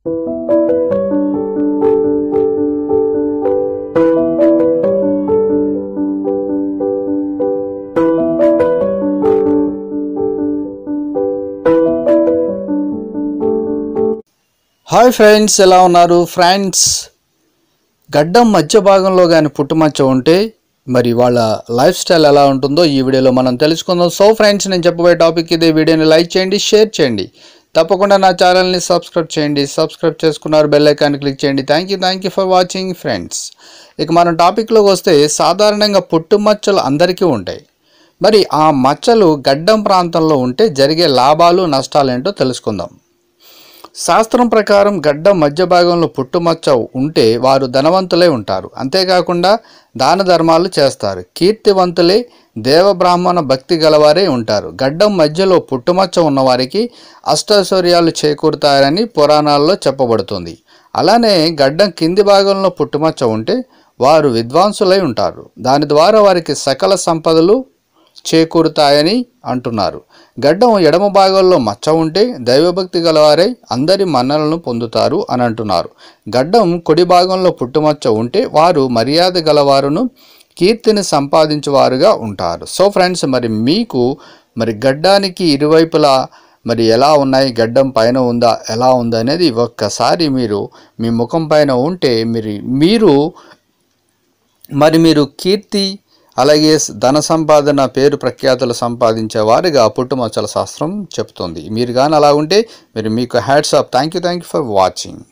Hi friends ఎలా ఉన్నారు? Friends గడ్డం మధ్య భాగంలో కానీ పుట్టుమచ్చ ఉంటే మరి వాళ్ళ లైఫ్ స్టైల్ ఎలా ఉంటుందో ఈ వీడియోలో మనం తెలుసుకుందాం. సో ఫ్రెండ్స్ నేను చెప్పబోయే టాపిక్ ఇదే. వీడియోని లైక్ చేయండి షేర్ చేయండి. తప్పకుండా నా ఛానల్ని సబ్స్క్రైబ్ చేయండి. సబ్స్క్రైబ్ చేసుకున్నారు బెల్ ఐకాన్ క్లిక్ చేయండి. Thank you thank you for watching friends ఇక మనం టాపిక్లోకి వస్తే సాధారణంగా పుట్టుమచ్చలు అందరికీ ఉంటాయి. మరి ఆ మచ్చలు గడ్డం ప్రాంతంలో ఉంటే జరిగే లాభాలు నష్టాలు ఏంటో తెలుసుకుందాం. శాస్త్రం ప్రకారం గడ్డ మధ్య భాగంలో పుట్టుమచ్చ ఉంటే వారు ధనవంతులై ఉంటారు. అంతేకాకుండా దాన ధర్మాలు చేస్తారు. కీర్తివంతులే దేవబ్రాహ్మణ భక్తి గలవారే ఉంటారు. గడ్డం మధ్యలో పుట్టుమచ్చ ఉన్నవారికి అష్టైశ్వర్యాలు చేకూరుతాయని పురాణాల్లో చెప్పబడుతుంది. అలానే గడ్డం కింది భాగంలో పుట్టుమచ్చ ఉంటే వారు విద్వాంసులై ఉంటారు. దాని ద్వారా వారికి సకల సంపదలు చేకూరుతాయని అంటున్నారు. గడ్డం ఎడమ భాగంలో మచ్చ ఉంటే దైవభక్తి గలవారై అందరి మన్నలను పొందుతారు అని అంటున్నారు. గడ్డం కుడి భాగంలో పుట్టుమచ్చ ఉంటే వారు మర్యాద గలవారును కీర్తిని సంపాదించేవారుగా ఉంటారు. సో ఫ్రెండ్స్ మరి మీకు మరి గడ్డానికి ఇరువైపులా మరి ఎలా ఉన్నాయి? గడ్డం పైన ఉందా? ఎలా ఉందా అనేది ఒక్కసారి మీరు మీ ముఖం పైన ఉంటే మీరు మీరు మరి మీరు కీర్తి అలాగే ధన సంపాదన పేరు ప్రఖ్యాతులు సంపాదించే వారిగా పుట్టుమచ్చల శాస్త్రం చెప్తుంది మీరు కానీ అలా ఉంటే మీరు మీకు hats off thank you thank you for watching